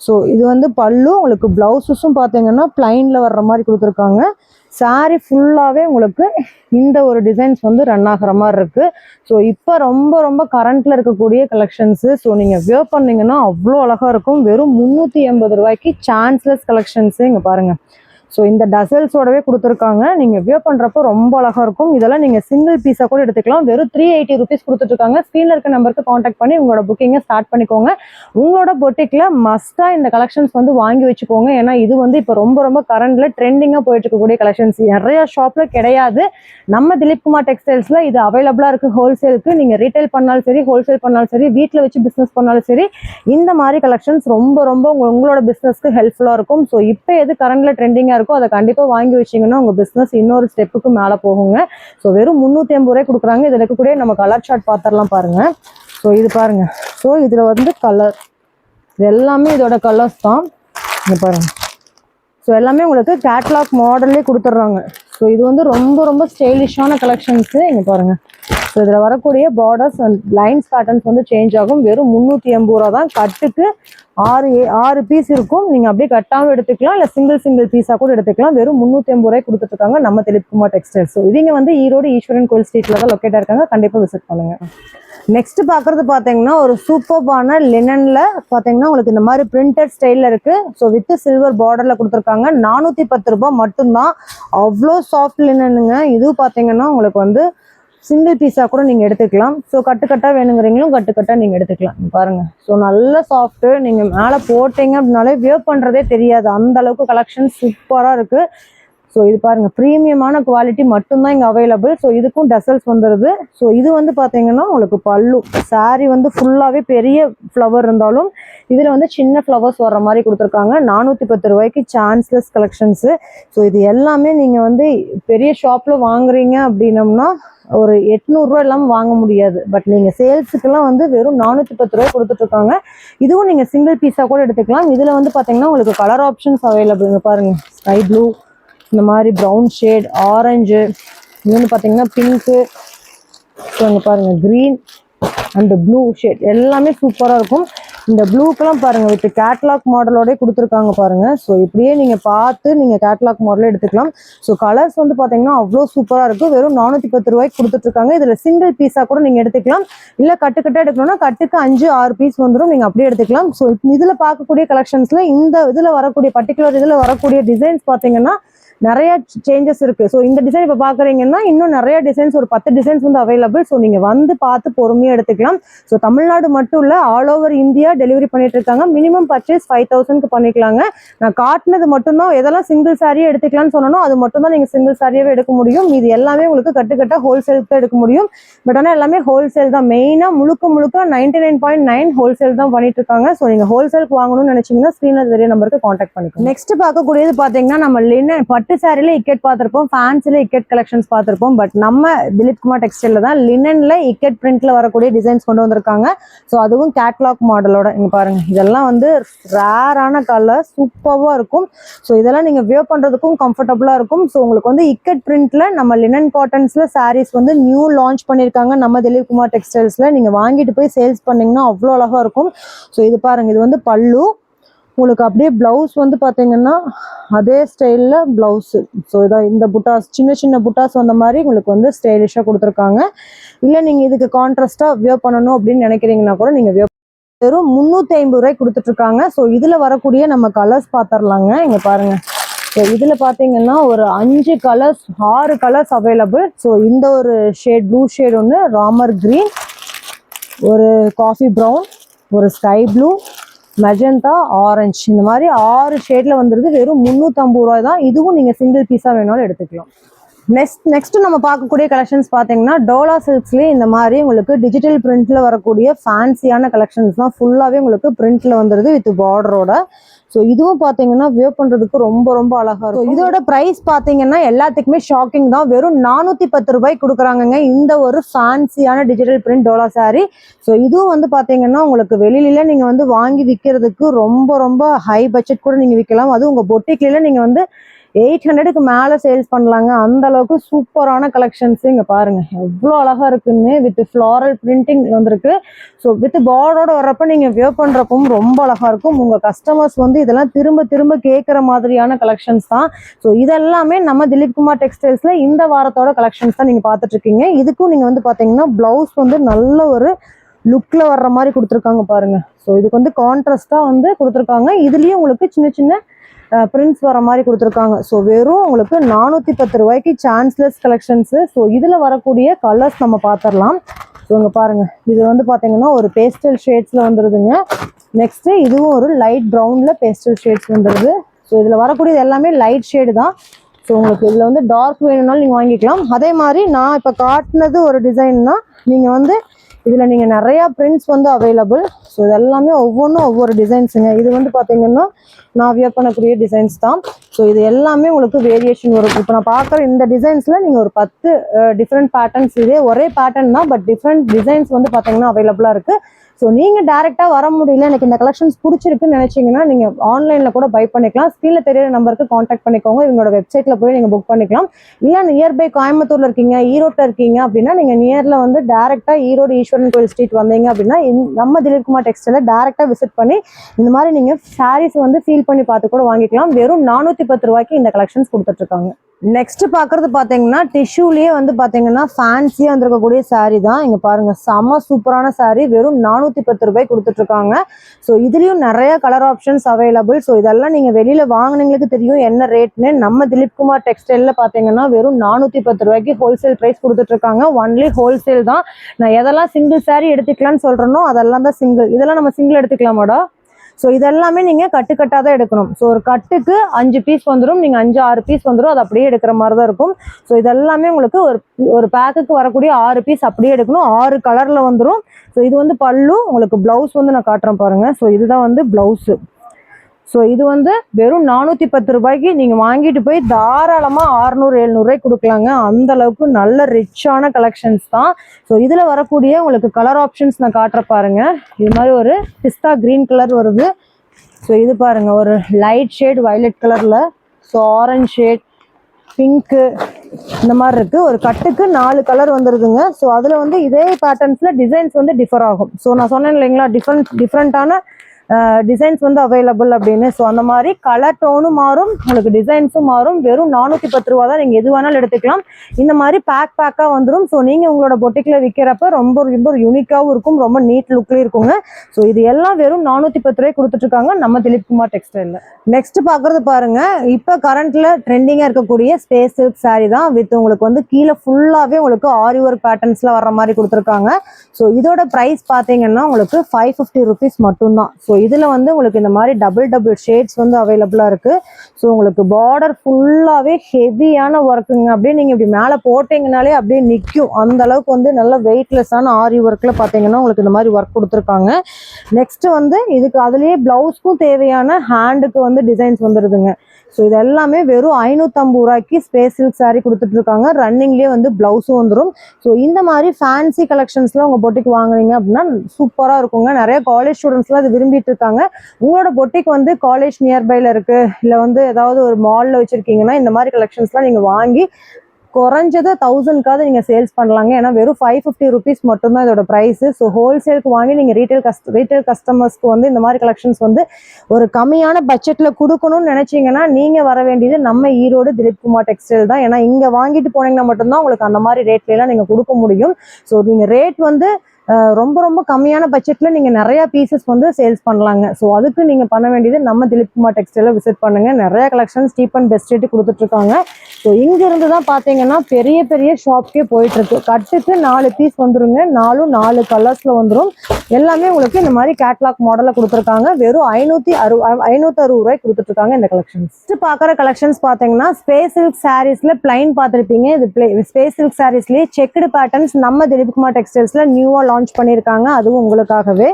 ஸோ இது வந்து பல்லு உங்களுக்கு ப்ளவுஸஸும் பார்த்தீங்கன்னா பிளைனில் வர்ற மாதிரி கொடுத்துருக்காங்க. சாரி ஃபுல்லாகவே உங்களுக்கு இந்த ஒரு டிசைன்ஸ் வந்து ரன் ஆகிற மாதிரி இருக்கு. ஸோ இப்போ ரொம்ப ரொம்ப கரண்ட்ல இருக்கக்கூடிய கலெக்ஷன்ஸு ஸோ நீங்கள் வியர் பண்ணீங்கன்னா அவ்வளோ அழகா இருக்கும். வெறும் முந்நூற்றி எண்பது ரூபாய்க்கு சான்ஸ்லெஸ் கலெக்ஷன்ஸு இங்கே பாருங்க. ஸோ இந்த டசல்ஸோடவே கொடுத்துருக்காங்க. நீங்கள் வியர் பண்ணுறப்போ ரொம்ப அழகாக இருக்கும். இதெல்லாம் நீங்கள் சிங்கிள் பீஸாக கூட எடுத்துக்கலாம். வெறும் த்ரீ எயிட்டி ருபீஸ் கொடுத்துட்ருக்காங்க. ஸ்க்ரீனில் இருக்க நம்பருக்கு காண்டாக்ட் பண்ணி உங்களோட புக்கிங்கை ஸ்டார்ட் பண்ணிக்கோங்க. உங்களோட பொட்டிக்கில் மஸ்ட்டாக இந்த கலெக்ஷன்ஸ் வந்து வாங்கி வச்சுக்கோங்க. ஏன்னா இது வந்து இப்போ ரொம்ப ரொம்ப கரண்டில் ட்ரெண்டிங்காக போயிட்டு இருக்கக்கூடிய கலெக்ஷன்ஸ் நிறைய ஷாப்பில் கிடையாது. நம்ம திலீப்குமார் டெக்ஸ்டைல்ஸில் இது அவைலபிளாக இருக்குது ஹோல்சேலுக்கு நீங்கள் ரீட்டைல் பண்ணாலும் சரி ஹோல்சேல் பண்ணாலும் சரி வீட்டில் வச்சு பிஸ்னஸ் பண்ணாலும் சரி இந்த மாதிரி கலெக்ஷன்ஸ் ரொம்ப ரொம்ப உங்களோட பிஸ்னஸ்க்கு ஹெல்ப்ஃபுல்லாக இருக்கும். ஸோ இப்போ எது கரண்டில் ட்ரெண்டிங்காக இருக்கோ அதை கண்டிப்பாக வாங்கி வச்சிங்கன்னா உங்கள் பிஸ்னஸ் இன்னொரு ஸ்டெப்புக்கு மேலே போகுங்க. ஸோ வெறும் முந்நூற்றி ஐம்பது ரூபாய் கொடுக்குறாங்க. இதில் இருக்கக்கூடிய நம்ம கலர் ஷார்ட் பார்த்துடலாம் பாருங்கள் ஸோ இது பாருங்கள் ஸோ இதில் வந்து கலர் இது எல்லாமே இதோட கலர்ஸ் தான். இங்கே பாருங்க. ஸோ எல்லாமே உங்களுக்கு கேட்லாக் மாடல்லே கொடுத்துட்றாங்க. ஸோ இது வந்து ரொம்ப ரொம்ப ஸ்டைலிஷான கலெக்ஷன்ஸு இங்கே பாருங்கள் ஸோ இதில் வரக்கூடிய பார்டர்ஸ் அண்ட் லைன்ஸ் பேட்டர்ன்ஸ் வந்து சேஞ்ச் ஆகும். வெறும் முந்நூற்றி எண்பது ரூபா தான். கட்டுக்கு ஆறு ஆறு பீஸ் இருக்கும். நீங்கள் அப்படியே கட்டாமல் எடுத்துக்கலாம். இல்லை சிங்கிள் சிங்கிள் பீஸாக கூட எடுத்துக்கலாம். வெறும் முந்நூற்றி எண்பது ரூபாய் கொடுத்துட்ருக்காங்க நம்ம திலீப்குமார் டெக்ஸ்டைல்ஸ் ஸோ இவங்க வந்து ஈரோடு ஈஸ்வரன் கோயில் ஸ்ட்ரீட்டில் தான் லொக்கேட்டாக இருக்காங்க. கண்டிப்பாக விசிட் பண்ணுங்கள் நெக்ஸ்ட் பார்க்குறது பார்த்தீங்கன்னா ஒரு சூப்பர்பான லினனில் பார்த்தீங்கன்னா உங்களுக்கு இந்த மாதிரி பிரிண்டட் ஸ்டைலில் இருக்குது ஸோ வித் சில்வர் பார்டரில் கொடுத்துருக்காங்க. நானூற்றி பத்து ரூபாய் மட்டும்தான். அவ்வளோ சாஃப்ட் லினனுங்க இது பார்த்தீங்கன்னா உங்களுக்கு வந்து சிங்கிள் பீஸாக கூட நீங்கள் எடுத்துக்கலாம். ஸோ கட்டுக்கட்டாக வேணுங்கிறீங்களும் கட்டுக்கட்டாக நீங்கள் எடுத்துக்கலாம். பாருங்கள் பாருங்க. ஸோ நல்ல சாஃப்ட்டு நீங்கள் மேலே போட்டீங்க அப்படின்னாலே வியர் பண்ணுறதே தெரியாது. அந்த அளவுக்கு கலெக்ஷன் சூப்பராக இருக்குது ஸோ இது பாருங்க ப்ரீமியமான குவாலிட்டி மட்டும்தான் இங்கே அவைலபிள் ஸோ இதுக்கும் டசல்ஸ் வந்துடுது ஸோ இது வந்து பார்த்தீங்கன்னா உங்களுக்கு பல்லு saree வந்து ஃபுல்லாகவே பெரிய ஃப்ளவர் இருந்தாலும் இதில் வந்து சின்ன ஃப்ளவர்ஸ் வர்ற மாதிரி கொடுத்துருக்காங்க. நானூற்றி பத்து ரூபாய்க்கு சான்ஸ்லெஸ் கலெக்ஷன்ஸு ஸோ இது எல்லாமே நீங்கள் வந்து பெரிய ஷாப்பில் வாங்குறீங்க அப்படின்னம்னா ஒரு எட்நூறுரூவா இல்லாமல் வாங்க முடியாது. பட் நீங்கள் சேல்ஸுக்கெல்லாம் வந்து வெறும் நானூற்றி பத்து ரூபாய் கொடுத்துட்ருக்காங்க. இதுவும் நீங்கள் சிங்கிள் பீஸாக கூட எடுத்துக்கலாம். இதில் வந்து பார்த்தீங்கன்னா உங்களுக்கு கலர் ஆப்ஷன்ஸ் அவைலபிள் பாருங்கள் ஸ்கை ப்ளூ இந்த மாதிரி ப்ரௌன் ஷேட் ஆரஞ்சு இன்னொன்று பார்த்தீங்கன்னா பிங்க்கு ஸோ இங்கே பாருங்கள் க்ரீன் அண்ட் ப்ளூ ஷேட் எல்லாமே சூப்பராக இருக்கும். இந்த ப்ளூக்கெல்லாம் பாருங்கள் வித் கேட்லாக் மாடலோடய கொடுத்துருக்காங்க பாருங்கள் ஸோ இப்படியே நீங்கள் பார்த்து நீங்கள் கேட்லாக் மாடலே எடுத்துக்கலாம். ஸோ கலர்ஸ் வந்து பார்த்தீங்கன்னா அவ்வளோ சூப்பராக இருக்கும். வெறும் நானூற்றி பத்து ரூபாய்க்கு கொடுத்துட்ருக்காங்க. இதில் சிங்கிள் பீஸாக கூட நீங்கள் எடுத்துக்கலாம். இல்லை கட்டுக்கட்டாக எடுக்கணும்னா கட்டுக்கு அஞ்சு ஆறு பீஸ் வந்துடும் நீங்கள் அப்படியே எடுத்துக்கலாம். ஸோ இதில் பார்க்கக்கூடிய கலெக்ஷன்ஸில் இந்த இதில் வரக்கூடிய பர்டிகுலர் இதில் வரக்கூடிய டிசைன்ஸ் பார்த்தீங்கன்னா நிறைய சேஞ்சஸ் இருக்கு. ஸோ இந்த டிசைன் இப்போ பார்க்குறீங்கன்னா இன்னும் நிறைய டிசைன்ஸ் ஒரு பத்து டிசைன்ஸ் வந்து அவைலபிள் ஸோ நீங்கள் வந்து பார்த்து பொறுமையாக எடுத்துக்கலாம். ஸோ தமிழ்நாடு மட்டும் இல்லை ஆல் ஓவர் இந்தியா டெலிவரி பண்ணிட்டு இருக்காங்க. மினிமம் பர்ச்சேஸ் ஃபைவ் தௌசண்ட்க்கு பண்ணிக்கலாங்க. நான் காட்டினது மட்டும்தான். எதெல்லாம் சிங்கிள் சாரியே எடுத்துக்கலாம்னு சொன்னோம் அது மட்டும் தான் நீங்கள் சிங்கிள் சாரியாவே எடுக்க முடியும். இது எல்லாமே உங்களுக்கு கட்டுக்கட்டா ஹோல்சேல் தான் எடுக்க முடியும். பட் ஆனால் எல்லாமே ஹோல்சேல் தான். மெயினாக முழுக்க முழுக்க ninety nine point nine wholesale தான் பண்ணிட்டு இருக்காங்க. ஸோ நீங்கள் ஹோல்சேலுக்கு வாங்கணும்னு நினைச்சீங்கன்னா ஸ்க்ரீனில் தெரிய நம்பருக்கு காண்டாக்ட் பண்ணிக்கோங்க. நெக்ஸ்ட் பார்க்கக்கூடியது பார்த்தீங்கன்னா நம்ம லினன் பட்டு சாரில இக்கெட் பார்த்துருப்போம் ஃபேன்சில இக்கெட் கலெக்ஷன்ஸ் பார்த்துருப்போம். பட் நம்ம திலீப் குமார் டெக்ஸ்டைல தான் லினன்ல இக்கெட் பிரிண்ட்ல வரக்கூடிய டிசைன்ஸ் கொண்டு வந்திருக்காங்க. ஸோ அதுவும் கேட்லாக் மாடலோட இங்க பாருங்க. இதெல்லாம் வந்து ரேரான கலர் சூப்பராக இருக்கும். ஸோ இதெல்லாம் நீங்க வியோ பண்றதுக்கும் கம்ஃபர்டபுளா இருக்கும். ஸோ உங்களுக்கு வந்து இக்கெட் பிரிண்ட்ல நம்ம லினன் காட்டன்ஸ்ல சாரீஸ் வந்து நியூ லான்ச் பண்ணியிருக்காங்க நம்ம திலீப் குமார் டெக்ஸ்டைல்ஸ்ல நீங்க வாங்கிட்டு போய் சேல்ஸ் பண்ணீங்கன்னா அவ்வளோ அழகா இருக்கும். ஸோ இது பாருங்க இது வந்து பல்லு. உங்களுக்கு அப்படியே பிளவுஸ் வந்து பார்த்தீங்கன்னா அதே ஸ்டைலில் ப்ளவுஸு ஸோ இதான் இந்த புட்டாஸ் சின்ன சின்ன புட்டாஸ் வந்த மாதிரி உங்களுக்கு வந்து ஸ்டைலிஷாக கொடுத்துருக்காங்க. இல்லை நீங்கள் இதுக்கு கான்ட்ராஸ்டாக வியர் பண்ணணும் அப்படின்னு நினைக்கிறீங்கன்னா கூட நீங்கள் வியர் வெறும் முந்நூற்றி ஐம்பது ரூபாய்க்கு கொடுத்துட்ருக்காங்க. ஸோ இதில் வரக்கூடிய நம்ம கலர்ஸ் பார்த்துடலாங்க இங்கே பாருங்கள் ஸோ இதில் பார்த்தீங்கன்னா ஒரு அஞ்சு கலர்ஸ் ஆறு கலர்ஸ் அவைலபிள் ஸோ இந்த ஒரு ஷேட் ப்ளூ ஷேட் ஒன்று ராமர் க்ரீன் ஒரு காஃபி ப்ரௌன் ஒரு ஸ்கை ப்ளூ மெஜெண்டா ஆரஞ்சு இந்த மாதிரி ஆறு ஷேட்ல வந்துருது வெறும் முந்நூற்றம்பது ரூபாய் தான். இதுவும் நீங்கள் சிங்கிள் பீஸாக வேணாலும் எடுத்துக்கலாம். நெக்ஸ்ட் நெக்ஸ்ட் நம்ம பார்க்கக்கூடிய கலெக்ஷன்ஸ் பார்த்தீங்கன்னா டோலா சில்க்ஸ்லேயே இந்த மாதிரி உங்களுக்கு டிஜிட்டல் பிரிண்ட்ல வரக்கூடிய ஃபேன்சியான கலெக்ஷன்ஸ் தான். ஃபுல்லாகவே உங்களுக்கு பிரிண்ட்ல வந்துருது வித் பார்டரோட ஸோ இதுவும் பார்த்தீங்கன்னா வியர் பண்ணுறதுக்கு ரொம்ப ரொம்ப அழகா இருக்கும். இதோட ப்ரைஸ் பார்த்தீங்கன்னா எல்லாத்துக்குமே ஷாக்கிங் தான். வெறும் நானூற்றி பத்து ரூபாய் கொடுக்குறாங்கங்க. இந்த ஒரு ஃபேன்சியான டிஜிட்டல் பிரிண்ட் டோலா saree. ஸோ இதுவும் வந்து பார்த்தீங்கன்னா உங்களுக்கு வெளியில நீங்கள் வந்து வாங்கி விற்கிறதுக்கு ரொம்ப ரொம்ப ஹை பட்ஜெட் கூட நீங்கள் விற்கலாம் அதுவும் உங்கள் பொட்டிக்கில நீங்கள் வந்து எயிட் ஹண்ட்ரடுக்கு மேலே சேல்ஸ் பண்ணலாங்க. அந்த அளவுக்கு சூப்பரான கலெக்ஷன்ஸ் இங்கே பாருங்க. எவ்வளோ அழகாக இருக்குன்னு வித் ஃப்ளாரல் பிரிண்டிங் வந்திருக்கு. ஸோ வித் பார்டரோட வர்றப்ப நீங்கள் வியோ பண்ணுறப்பவும் ரொம்ப அழகாக இருக்கும். உங்கள் கஸ்டமர்ஸ் வந்து இதெல்லாம் திரும்ப திரும்ப கேட்குற மாதிரியான கலெக்ஷன்ஸ் தான். ஸோ இதெல்லாமே நம்ம திலீப் குமார் டெக்ஸ்டைல்ஸில் இந்த வாரத்தோட கலெக்ஷன்ஸ் தான் நீங்கள் பார்த்துட்டு இருக்கீங்க. இதுக்கும் நீங்கள் வந்து பார்த்தீங்கன்னா ப்ளவுஸ் வந்து நல்ல ஒரு லுக்கில் வர்ற மாதிரி கொடுத்துருக்காங்க பாருங்க. ஸோ இதுக்கு வந்து கான்ட்ராஸ்டாக வந்து கொடுத்துருக்காங்க. இதுலேயும் உங்களுக்கு சின்ன சின்ன பிரிண்ட்ஸ் வர மாதிரி கொடுத்துருக்காங்க. ஸோ வெறும் உங்களுக்கு நானூற்றி பத்து ரூபாய்க்கு சான்ஸ்லெஸ் கலெக்ஷன்ஸு ஸோ இதில் வரக்கூடிய கலர்ஸ் நம்ம பார்த்துடலாம் ஸோ இங்கே பாருங்கள் இது வந்து பார்த்தீங்கன்னா ஒரு பேஸ்டல் ஷேட்ஸில் வந்துடுதுங்க நெக்ஸ்ட்டு இதுவும் ஒரு லைட் ப்ரௌனில் பேஸ்டல் ஷேட்ஸ் வந்துடுது ஸோ இதில் வரக்கூடியது எல்லாமே லைட் ஷேடு தான். ஸோ உங்களுக்கு இதில் வந்து டார்க் வேணும்னாலும் நீங்கள் வாங்கிக்கலாம். அதே மாதிரி நான் இப்போ காட்டினது ஒரு டிசைன்னா நீங்கள் வந்து இதில் நீங்கள் நிறையா பிரிண்ட்ஸ் வந்து அவைலபிள் ஸோ இது எல்லாமே ஒவ்வொன்றும் ஒவ்வொரு டிசைன்ஸுங்க இது வந்து பார்த்தீங்கன்னா நான் வியர் பண்ணக்கூடிய டிசைன்ஸ் தான். ஸோ இது எல்லாமே உங்களுக்கு வேரியேஷன் வரும். இப்போ நான் பார்க்குற இந்த டிசைன்ஸில் நீங்கள் ஒரு பத்து டிஃப்ரெண்ட் பேட்டர்ன்ஸ் இதே ஒரே பேட்டர்ன் தான் பட் டிஃப்ரெண்ட் டிசைன்ஸ் வந்து பார்த்தீங்கன்னா அவைலபிளாக இருக்குது ஸோ நீங்கள் டேரெக்டாக வர முடியல எனக்கு இந்த கலெக்ஷன்ஸ் பிடிச்சிருக்குன்னு நினச்சிங்கன்னா நீங்கள் ஆன்லைனில் கூட பை பண்ணிக்கலாம். ஸ்க்ரீனில் தெரியிற நம்பருக்கு காண்டாக்ட் பண்ணிக்கோங்க. இவங்களோட வெப்சைட்டில் போய் நீங்கள் புக் பண்ணிக்கலாம். இல்லை நியர்பை கோயம்புத்தூரில் இருக்கீங்க ஈரோட்டில் இருக்கீங்க அப்படின்னா நீங்கள் நியரில் வந்து டேரெக்டாக ஈரோடு ஈஸ்வரன் கோயில் ஸ்ட்ரீட் வந்தீங்க அப்படின்னா நம்ம திலீப்குமார் டெக்ஸ்டைலில் டேரெக்டாக விசிட் பண்ணி இந்த மாதிரி நீங்கள் சாரீஸ் வந்து ஃபீல் பண்ணி பார்த்து கூட வாங்கிக்கலாம். வெறும் நானூற்றி பத்து ரூபாய்க்கு இந்த கலெக்ஷன்ஸ் கொடுத்துட்ருக்காங்க நெக்ஸ்ட் பார்க்குறது பார்த்தீங்கன்னா டிஷ்யூலேயே வந்து பார்த்தீங்கன்னா ஃபேன்சியாக வந்திருக்கக்கூடிய சாரீ தான். இங்கே பாருங்கள் செம சூப்பரான சாரீ வெறும் நானூற்றி பத்து ரூபாய் கொடுத்துட்ருக்காங்க. ஸோ இதுலேயும் நிறைய கலர் ஆப்ஷன்ஸ் அவைலபிள் ஸோ இதெல்லாம் நீங்கள் வெளியில் வாங்குனவங்களுக்கு தெரியும் என்ன ரேட்னு நம்ம திலீப் குமார் டெக்ஸ்டைலில் பார்த்தீங்கன்னா வெறும் நானூற்றி பத்து ரூபாய்க்கு ஹோல்சேல் ப்ரைஸ் கொடுத்துட்ருக்காங்க. ஒன்லி ஹோல்சேல் தான். நான் எதெல்லாம் சிங்கிள் சாரீ எடுத்துக்கலாம்னு சொல்கிறேனோ அதெல்லாம் தான் சிங்கிள் இதெல்லாம் நம்ம சிங்கிள் எடுத்துக்கலாமாடா? ஸோ இதெல்லாமே நீங்கள் கட்டுக்கட்டாக தான் எடுக்கணும். ஸோ ஒரு கட்டுக்கு அஞ்சு பீஸ் வந்துடும் நீங்கள் அஞ்சு ஆறு பீஸ் வந்துடும் அது அப்படியே எடுக்கிற மாதிரி தான் இருக்கும். ஸோ இதெல்லாமே உங்களுக்கு ஒரு ஒரு பேக்குக்கு வரக்கூடிய ஆறு பீஸ் அப்படியே எடுக்கணும். ஆறு கலரில் வந்துடும் ஸோ இது வந்து பல்லு. உங்களுக்கு ப்ளவுஸ் வந்து நான் காட்டுறேன் பாருங்கள் ஸோ இதுதான் வந்து ப்ளவுஸு ஸோ இது வந்து வெறும் நானூற்றி பத்து ரூபாய்க்கு நீங்கள் வாங்கிட்டு போய் தாராளமாக ஆறுநூறு எழுநூறுவாய்க்கு கொடுக்கலாங்க. அந்த அளவுக்கு நல்ல ரிச்சான கலெக்ஷன்ஸ் தான். ஸோ இதில் வரக்கூடிய உங்களுக்கு கலர் ஆப்ஷன்ஸ் நான் காட்டுற பாருங்க. இது மாதிரி ஒரு பிஸ்தா க்ரீன் கலர் வருது. ஸோ இது பாருங்க. ஒரு லைட் ஷேட் வயலட் கலரில் ஸோ ஆரஞ்ச் ஷேட் பிங்க்கு இந்த மாதிரி இருக்குது ஒரு கட்டுக்கு நாலு கலர் வந்துருதுங்க. ஸோ அதில் வந்து இதே பேட்டர்ன்ஸில் டிசைன்ஸ் வந்து டிஃபர் ஆகும். ஸோ நான் சொன்னேன் இல்லைங்களா? டிஃப்ரெண்ட் டிஃப்ரெண்ட்டான டிசைன்ஸ் வந்து அவைலபிள் அப்படின்னு. ஸோ அந்த மாதிரி கலர் டோனும் மாறும். உங்களுக்கு டிசைன்ஸும் மாறும். வெறும் நானூற்றி பத்து ரூபா தான் நீங்கள் எது வேணாலும் எடுத்துக்கலாம். இந்த மாதிரி பேக் பேக்காக வந்துடும் ஸோ நீங்கள் உங்களோட பொட்டிக்கில் விற்கிறப்ப ரொம்ப ரொம்ப யூனிக்காகவும் இருக்கும். ரொம்ப நீட் லுக்லேயும் இருக்குங்க. ஸோ இது எல்லாம் வெறும் நானூற்றி பத்து ரூபாய் கொடுத்துட்ருக்காங்க. நம்ம திலீப் குமார் டெக்ஸ்டைலில் நெக்ஸ்ட் பார்க்குறது பாருங்க. இப்போ கரண்ட்ல ட்ரெண்டிங்காக இருக்கக்கூடிய ஸ்பேஸ் சில்க் saree தான் வித் உங்களுக்கு வந்து கீழே ஃபுல்லாகவே உங்களுக்கு ஆரி ஒர்க் பேட்டர்ன்ஸில் வர்ற மாதிரி கொடுத்துருக்காங்க. ஸோ இதோட ப்ரைஸ் பார்த்தீங்கன்னா உங்களுக்கு ஃபைவ் ஃபிஃப்டி ருபீஸ் மட்டும்தான். ஸோ இதில் வந்து உங்களுக்கு இந்த மாதிரி டபுள் டபுள் ஷேட்ஸ் வந்து அவைலபிளாக இருக்குது ஸோ உங்களுக்கு பார்டர் ஃபுல்லாகவே ஹெவியான ஒர்க்குங்க அப்படியே நீங்கள் இப்படி மேலே போட்டிங்கனாலே அப்படியே நிற்கும் அந்த அளவுக்கு வந்து நல்ல வெயிட்லெஸ்ஸான ஆரி ஒர்க்கில் பார்த்தீங்கன்னா உங்களுக்கு இந்த மாதிரி ஒர்க் கொடுத்துருக்காங்க. நெக்ஸ்ட்டு வந்து இதுக்கு அதுலேயே ப்ளவுஸ்க்கும் தேவையான ஹேண்டுக்கு வந்து டிசைன்ஸ் வந்துடுதுங்க ஸோ இது எல்லாமே வெறும் ஐநூற்றம்பது ரூபாய்க்கு ஸ்பேஸ் சில்க் சாரீ கொடுத்துட்டு இருக்காங்க ரன்னிங்லேயே வந்து ப்ளவுஸும் வந்துடும் ஸோ இந்த மாதிரி ஃபேன்சி கலெக்ஷன்ஸ்லாம் உங்கள் பொட்டிக்கு வாங்குனீங்க அப்படின்னா சூப்பராக இருக்குங்க. நிறைய காலேஜ் ஸ்டூடெண்ட்ஸ்லாம் அது விரும்பிட்டு இருக்காங்க உங்களோட பொட்டிக் வந்து காலேஜ் நியர்பையில் இருக்குது இல்லை வந்து ஏதாவது ஒரு மாலில் வச்சிருக்கீங்கன்னா இந்த மாதிரி கலெக்ஷன்ஸ்லாம் நீங்கள் வாங்கி குறைஞ்சது தௌசண்ட்காவது நீங்கள் சேல்ஸ் பண்ணலாங்க. ஏன்னா வெறும் ஃபைவ் ஃபிஃப்டி ருபீஸ் மட்டும்தான் இதோட ப்ரைஸு ஸோ ஹோல்சேலுக்கு வாங்கி நீங்கள் ரீட்டைல் கஸ்ட் ரீட்டைல் கஸ்டமர்ஸ்க்கு வந்து இந்த மாதிரி கலெக்ஷன்ஸ் வந்து ஒரு கம்மியான பட்ஜெட்டில் கொடுக்கணும்னு நினச்சிங்கன்னா நீங்கள் வர வேண்டியது நம்ம ஈரோடு திலீப் குமார் டெக்ஸ்டைல் தான். ஏன்னா இங்கே வாங்கிட்டு போனீங்கன்னா மட்டும்தான் உங்களுக்கு அந்த மாதிரி ரேட்லாம் நீங்கள் கொடுக்க முடியும். ஸோ நீங்கள் ரேட் வந்து ரொம்ப ரொம்ப கம்மியான பட்ஜெட்டில் நீங்கள் நிறையா பீசஸ் வந்து சேல்ஸ் பண்ணலாங்க. ஸோ அதுக்கு நீங்கள் பண்ண வேண்டியது நம்ம திலீப் குமார் டெக்ஸ்டைலில் விசிட் பண்ணுங்கள் நிறையா collections cheap and best rate கொடுத்துட்ருக்காங்க ஸோ இங்கிருந்து தான் பார்த்தீங்கன்னா பெரிய பெரிய ஷாப்க்கே போயிட்டுருக்கு. கட்டுக்கு நாலு பீஸ் வந்துருங்க. நாலும் நாலு கலர்ஸில் வந்துடும் எல்லாமே உங்களுக்கு இந்த மாதிரி கேட்லாக் மாடலில் கொடுத்துருக்காங்க. வெறும் ஐநூற்றி அறு ஐநூற்றி அறுபது ரூபாய்க்கு கொடுத்துட்ருக்காங்க இந்த கலெக்ஷன்ஸ் ஃபஸ்ட்டு பார்க்குற கலெக்ஷன்ஸ் பார்த்தீங்கன்னா ஸ்பேஸ் சில்க் சாரீஸில் பிளைன் பார்த்துருப்பீங்க இது பிளே ஸ்பேஸ் சில்க் சாரீஸ்லேயே செக்குடு பேட்டர்ன்ஸ் நம்ம திலீப்குமார் டெக்ஸ்டைல்ஸில் நியூவாக லான்ச் பண்ணியிருக்காங்க. அதுவும் உங்களுக்காகவே.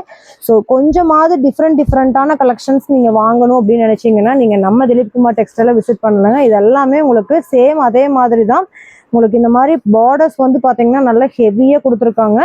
ஸோ கொஞ்சமாவது டிஃப்ரெண்ட் டிஃப்ரெண்ட்டான கலெக்ஷன்ஸ் நீங்கள் வாங்கணும் அப்படின்னு நினச்சிங்கன்னா நீங்கள் நம்ம திலீப்குமார் டெக்ஸ்டைலை விசிட் பண்ணலங்க. இது எல்லாமே உங்களுக்கு சேம் அதே மாதிரி தான் உங்களுக்கு இந்த மாதிரி பார்டர்ஸ் வந்து பார்த்தீங்கன்னா நல்லா ஹெவியாக கொடுத்துருக்காங்க.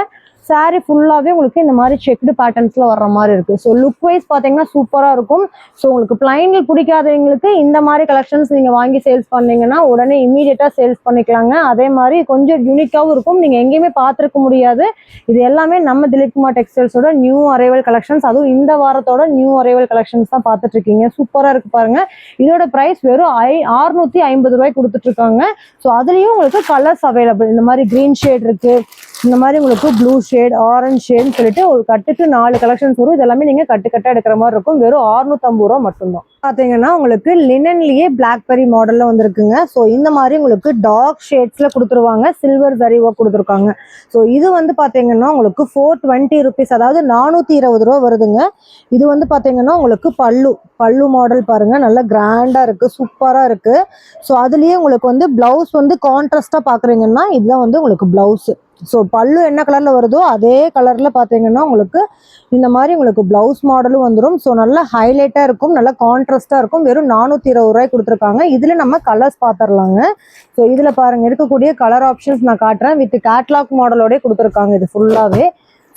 Saree ஃபுல்லாகவே உங்களுக்கு இந்த மாதிரி செக்டு பேட்டர்ன்ஸில் வர்ற மாதிரி இருக்குது ஸோ லுக் வைஸ் பார்த்தீங்கன்னா சூப்பராக இருக்கும். ஸோ உங்களுக்கு பிளைனில் பிடிக்காதவங்களுக்கு இந்த மாதிரி கலெக்ஷன்ஸ் நீங்கள் வாங்கி சேல்ஸ் பண்ணீங்கன்னா உடனே இமீடியட்டாக சேல்ஸ் பண்ணிக்கலாங்க. அதே மாதிரி கொஞ்சம் யூனிக்காகவும் இருக்கும். நீங்கள் எங்கேயுமே பார்த்துருக்க முடியாது. இது எல்லாமே நம்ம திலீப்குமார் டெக்ஸ்டைல்ஸோட நியூ அரைவல் கலெக்ஷன்ஸ் அதுவும் இந்த வாரத்தோட நியூ அரைவல் கலெக்ஷன்ஸ் தான் பார்த்துட்டு இருக்கீங்க சூப்பராக இருக்கு பாருங்க. இதோட ப்ரைஸ் வெறும் ஐ ஆறுநூத்தி ஐம்பது ரூபாய் கொடுத்துட்டு இருக்காங்க ஸோ அதுலேயும் உங்களுக்கு கலர்ஸ் அவைலபிள் இந்த மாதிரி க்ரீன் ஷேட் இருக்கு. இந்த மாதிரி உங்களுக்கு ப்ளூ ஷேட் ஆரஞ்சு ஷேட்னு சொல்லிட்டு ஒரு கட்டுக்கு நாலு கலெக்ஷன்ஸ் வரும். இது எல்லாமே நீங்கள் கட்டு கட்டாக எடுக்கிற மாதிரி இருக்கும். வெறும் 650 ரூபா மட்டும்தான். பார்த்தீங்கன்னா உங்களுக்கு லினன்லேயே பிளாக்பெரி மாடலில் வந்திருக்குங்க. ஸோ இந்த மாதிரி உங்களுக்கு டார்க் ஷேட்ஸில் கொடுத்துருவாங்க. சில்வர் வெரிவாக கொடுத்துருக்காங்க. ஸோ இது வந்து பார்த்தீங்கன்னா உங்களுக்கு ஃபோர் டுவெண்ட்டி ருபீஸ் அதாவது நானூற்றி இருபது ரூபா வருதுங்க. இது வந்து பார்த்தீங்கன்னா உங்களுக்கு பல்லு பல்லு மாடல் பாருங்க. நல்லா கிராண்டாக இருக்குது சூப்பராக இருக்குது ஸோ அதுலேயே உங்களுக்கு வந்து ப்ளவுஸ் வந்து கான்ட்ராஸ்ட்டாக பார்க்குறீங்கன்னா இதுதான் வந்து உங்களுக்கு ப்ளவுஸு ஸோ பல்லு என்ன கலரில் வருதோ அதே கலரில் பார்த்தீங்கன்னா உங்களுக்கு இந்த மாதிரி உங்களுக்கு ப்ளவுஸ் மாடலும் வந்துடும் ஸோ நல்லா ஹைலைட்டாக இருக்கும். நல்லா கான்ட்ராஸ்டா இருக்கும். வெறும் நானூற்றி இருபது ரூபாய் கொடுத்துருக்காங்க. இதில் நம்ம கலர்ஸ் பார்த்துடலாங்க ஸோ இதில் பாருங்கள் இருக்கக்கூடிய கலர் ஆப்ஷன்ஸ் நான் காட்டுறேன். வித் கேட்லாக் மாடலோடய கொடுத்துருக்காங்க. இது ஃபுல்லாகவே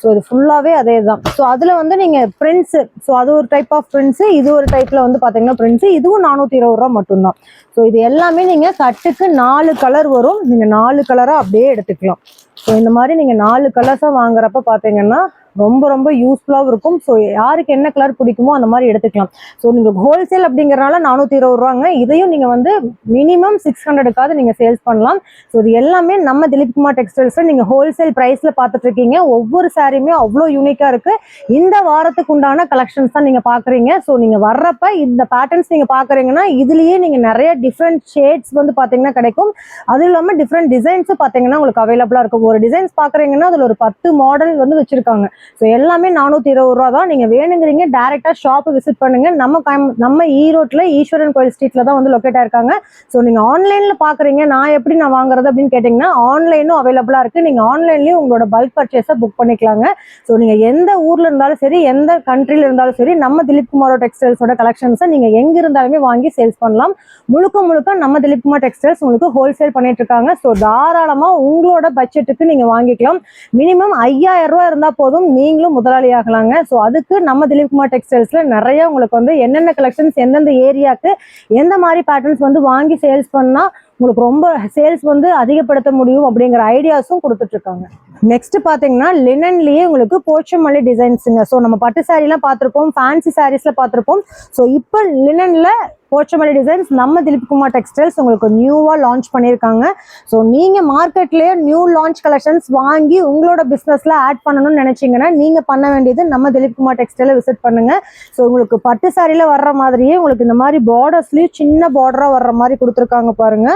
ஸோ இது ஃபுல்லாகவே அதே தான் ஸோ அதில் வந்து நீங்கள் பிரிண்ட்ஸு ஸோ அது ஒரு டைப் ஆஃப் பிரிண்ட்ஸு இது ஒரு டைப்பில் வந்து பார்த்தீங்கன்னா பிரிண்ட்ஸு இதுவும் நானூற்றி இருபது ரூபா மட்டும்தான். ஸோ இது எல்லாமே நீங்கள் கட்டுக்கு நாலு கலர் வரும். நீங்கள் நாலு கலராக அப்படியே எடுத்துக்கலாம். ஸோ இந்த மாதிரி நீங்கள் நாலு கலர்ஸாக வாங்குறப்ப பார்த்தீங்கன்னா ரொம்ப ரொம்ப யூஸ்ஃபுல்லாகவும் இருக்கும். ஸோ யாருக்கு என்ன கலர் பிடிக்குமோ அந்த மாதிரி எடுத்துக்கலாம். ஸோ நீங்கள் ஹோல்சேல் அப்படிங்கிறனால நானூற்றி இருபது ரூபாங்க. இதையும் நீங்கள் வந்து மினிமம் சிக்ஸ் ஹண்ட்ரடுக்காவது நீங்கள் சேல்ஸ் பண்ணலாம். ஸோ இது எல்லாமே நம்ம திலீப் குமார் டெக்ஸ்டைல்ஸில் நீங்கள் ஹோல்சேல் ப்ரைஸில் பார்த்துட்டு இருக்கீங்க. ஒவ்வொரு சாரியுமே அவ்வளோ யூனிக்காக இருக்குது இந்த வாரத்துக்கு உண்டான கலெக்ஷன்ஸ் தான் நீங்கள் பார்க்குறீங்க ஸோ நீங்கள் வர்றப்ப இந்த பேட்டர்ன்ஸ் நீங்கள் பார்க்குறீங்கன்னா இதுலேயே நீங்கள் நிறைய டிஃப்ரெண்ட் ஷேட்ஸ் வந்து பார்த்தீங்கன்னா கிடைக்கும். அதுவும் இல்லாமல் டிஃப்ரெண்ட் டிசைன்ஸும் பார்த்தீங்கன்னா உங்களுக்கு அவைலபிளாக இருக்கும். ஒரு டிசைன்ஸ் பார்க்குறீங்கன்னா அதில் ஒரு பத்து மாடல் வந்து வச்சுருக்காங்க. ஸோ எல்லாமே நானூற்றி இருபது ரூபா தான். நீங்கள் வேணுங்கிறீங்க டேரெக்டாக ஷாப்பை விசிட் பண்ணுங்க. நம்ம கோயம்- நம்ம ஈரோட்டில் ஈஸ்வரன் கோயில் ஸ்ட்ரீட்டில் தான் வந்து லொக்கேட் ஆயிருக்காங்க. ஸோ நீங்கள் ஆன்லைனில் பார்க்குறீங்க நான் எப்படி நான் வாங்குறது அப்படின்னு கேட்டிங்கன்னா ஆன்லைனும் அவைலபிளாக இருக்குது நீங்கள் ஆன்லைன்லேயும் உங்களோட பல்க் பர்ச்சேஸை புக் பண்ணிக்கலாங்க. ஸோ நீங்கள் எந்த ஊரில் இருந்தாலும் சரி எந்த கண்ட்ரியில் இருந்தாலும் சரி நம்ம திலீப் குமாரோ டெக்ஸ்டைல்ஸோட கலெக்ஷன்ஸை நீங்கள் எங்கே இருந்தாலுமே வாங்கி சேல்ஸ் பண்ணலாம். முழுக்க முழுக்க நம்ம திலீப் குமார் டெக்ஸ்டைல்ஸ் உங்களுக்கு ஹோல்சேல் பண்ணிட்டு இருக்காங்க. ஸோ தாராளமாக உங்களோட பட்ஜெட்டுக்கு நீங்கள் வாங்கிக்கலாம். மினிமம் ஐயாயிரம் ரூபா இருந்தால் போதும். நீங்களும் முதலாளி ஆகலாங்க ஸோ அதுக்கு நம்ம திலீப் குமார் டெக்ஸ்டைல்ஸில் நிறைய உங்களுக்கு வந்து என்னென்ன கலெக்ஷன்ஸ் எந்தெந்த ஏரியாவுக்கு எந்த மாதிரி பேட்டர்ன்ஸ் வந்து வாங்கி சேல்ஸ் பண்ணால் உங்களுக்கு ரொம்ப சேல்ஸ் வந்து அதிகப்படுத்த முடியும் அப்படிங்கிற ஐடியாஸும் கொடுத்துட்ருக்காங்க நெக்ஸ்ட் பாத்தீங்கன்னா லினன்லயே உங்களுக்கு போச்சமல்லி டிசைன்ஸுங்க ஸோ நம்ம பட்டு சாரீலாம் பார்த்துருப்போம் ஃபேன்சி சாரீஸ்ல பார்த்துருப்போம் ஸோ இப்போ லினன்ல போச்சமல்லி டிசைன்ஸ் நம்ம திலீப் குமார் டெக்ஸ்டைல்ஸ் உங்களுக்கு நியூவாக லான்ச் பண்ணியிருக்காங்க. ஸோ நீங்கள் மார்க்கெட்லேயே நியூ லான்ச் கலெக்ஷன்ஸ் வாங்கி உங்களோட பிஸ்னஸில் ஆட் பண்ணணும்னு நினச்சிங்கன்னா நீங்கள் பண்ண வேண்டியது நம்ம திலீப் குமார் டெக்ஸ்டைலை விசிட் பண்ணுங்க. ஸோ உங்களுக்கு பட்டு சாரியில் வர்ற மாதிரியே உங்களுக்கு இந்த மாதிரி பார்டர்ஸ்லேயும் சின்ன பார்டராக வர்ற மாதிரி கொடுத்துருக்காங்க பாருங்க.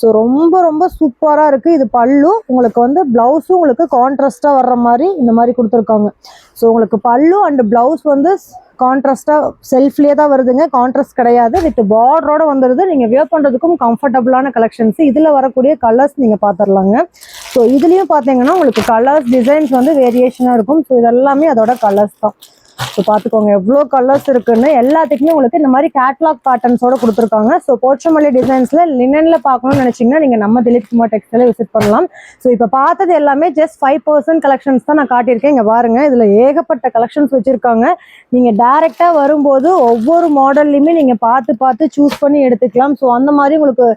ஸோ ரொம்ப ரொம்ப சூப்பராக இருக்குது இது பல்லும் உங்களுக்கு வந்து ப்ளவுஸும் உங்களுக்கு கான்ட்ராஸ்டாக வர்ற மாதிரி இந்த மாதிரி கொடுத்துருக்காங்க. ஸோ உங்களுக்கு பல்லு அண்டு ப்ளவுஸ் வந்து கான்ட்ராஸ்டாக செல்ஃப்லேயே தான் வருதுங்க. கான்ட்ராஸ்ட் கிடையாது. வித் பார்டரோட வந்துடுது நீங்கள் வியர் பண்ணுறதுக்கும் கம்ஃபர்டபுளான கலெக்ஷன்ஸ் இதில் வரக்கூடிய கலர்ஸ் நீங்கள் பார்த்துடலாங்க ஸோ இதுலேயும் பார்த்தீங்கன்னா உங்களுக்கு கலர்ஸ் டிசைன்ஸ் வந்து வேரியேஷனாக இருக்கும். ஸோ இதெல்லாமே அதோட கலர்ஸ் தான். ஸோ பார்த்துக்கோங்க எவ்வளோ கலர்ஸ் இருக்குன்னு எல்லாத்துக்குமே உங்களுக்கு இந்த மாதிரி கேட்லாக் பேட்டர்ன்ஸோட கொடுத்துருக்காங்க. ஸோ போச்சமல்லி டிசைன்ஸில் லினனில் பார்க்கணும்னு நினச்சிங்கன்னா நீங்கள் நம்ம திலீப் குமார் டெக்ஸ்டைல விசிட் பண்ணலாம். ஸோ இப்போ பார்த்தது எல்லாமே ஜஸ்ட் ஃபைவ் பர்சன்ட் கலெக்ஷன்ஸ் தான் நான் காட்டியிருக்கேன். இங்கே பாருங்கள் இதில் ஏகப்பட்ட கலெக்ஷன்ஸ் வச்சுருக்காங்க. நீங்கள் டேரெக்டாக வரும்போது ஒவ்வொரு மாடல்லையுமே நீங்கள் பார்த்து பார்த்து சூஸ் பண்ணி எடுத்துக்கலாம். ஸோ அந்த மாதிரி உங்களுக்கு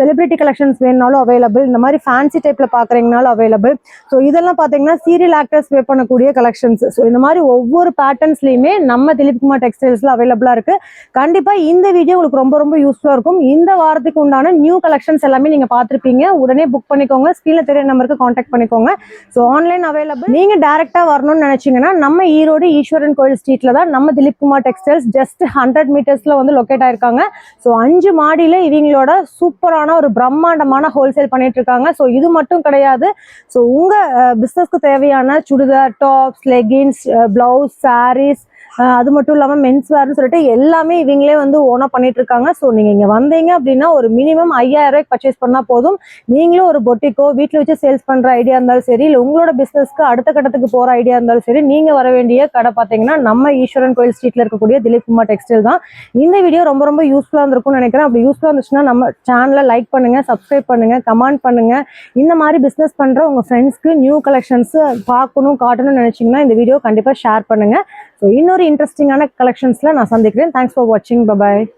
செலிபிரிட்டி கலெக்ஷன்ஸ் வேணுனாலும் அவைலபிள் இந்த மாதிரி ஃபேன்சி டைப்பில் பார்க்குறீங்கனாலும் அவைலபிள் ஸோ இதெல்லாம் பார்த்தீங்கன்னா சீரியல் ஆக்டர்ஸ் வே பண்ணக்கூடிய கலெக்ஷன்ஸ் ஸோ இந்த மாதிரி ஒவ்வொரு பேட்டர்ன்ஸ்லையுமே நம்ம திலீப் குமார் டெக்ஸ்டைல்ஸில் அவைலபிளாக இருக்குது கண்டிப்பாக இந்த வீடியோ உங்களுக்கு ரொம்ப ரொம்ப யூஸ்ஃபுல்லாக இருக்கும். இந்த வாரத்துக்கு உண்டான நியூ கலெக்ஷன்ஸ் எல்லாமே நீங்கள் பார்த்துருப்பீங்க. உடனே புக் பண்ணிக்கோங்க. ஸ்க்ரீனில் தெரிய நம்பருக்கு காண்டாக்ட் பண்ணிக்கோங்க. ஸோ ஆன்லைன் அவைலபிள் நீங்கள் டேரெக்டாக வரணும்னு நினச்சிங்கன்னா நம்ம ஈரோடு ஈஸ்வரன் கோயில் ஸ்ட்ரீட்டில் தான் நம்ம Dilip Kumar textiles just hundred மீட்டர்ஸில் வந்து லொக்கேட் ஆயிருக்காங்க. ஸோ அஞ்சு மாடியில் இவங்களோட சூப்பரான ஒரு பிரம்மாண்டமான ஹோல்சேல் பண்ணிட்டு இருக்காங்க. ஸோ இது மட்டும் கிடையாது. ஸோ உங்கள் பிஸ்னஸ்க்கு தேவையான churidar tops leggings blouse sarees அஹ் அது மட்டும் இல்லாமல் மென்ஸ் வேர்னு சொல்லிட்டு எல்லாமே இவங்களே வந்து ஓனாக பண்ணிட்டு இருக்காங்க. ஸோ நீங்கள் இங்கே வந்தீங்க அப்படின்னா ஒரு மினிமம் ஐயாயிரம் ரூபாய்க்கு பர்ச்சேஸ் பண்ணால் போதும். நீங்களும் ஒரு பொட்டிக்கோ வீட்டில் வச்சு சேல்ஸ் பண்ணுற ஐடியா இருந்தாலும் சரி இல்லை உங்களோட பிஸ்னஸ்க்கு அடுத்த கட்டத்துக்கு போகிற ஐடியா இருந்தாலும் சரி நீங்கள் வர வேண்டிய கடை பார்த்தீங்கன்னா நம்ம ஈஸ்வரன் கோயில் ஸ்ட்ரீட்டில் இருக்கக்கூடிய திலீப் குமார் டெக்ஸ்டைல் தான். இந்த வீடியோ ரொம்ப ரொம்ப யூஸ்ஃபுல்லாக இருந்திருக்கும்னு நினைக்கிறேன். அப்படி யூஸ்ஃபுல்லாக இருந்துச்சுன்னா நம்ம சேனலை லைக் பண்ணுங்கள் சப்ஸ்கிரைப் பண்ணுங்கள் கமெண்ட் பண்ணுங்கள் இந்த மாதிரி பிஸ்னஸ் பண்ணுற உங்கள் ஃப்ரெண்ட்ஸ்க்கு நியூ கலெக்ஷன்ஸ் பார்க்கணும் காட்டணும்னு நினச்சிங்கன்னா இந்த வீடியோ கண்டிப்பாக ஷேர் பண்ணுங்கள் ஸோ இன்னொரு இன்ட்ரெஸ்டிங்கான கலெக்ஷன்ஸில் நான் சந்திக்கிறேன். தேங்க்ஸ் ஃபார் வாட்சிங் பபாய்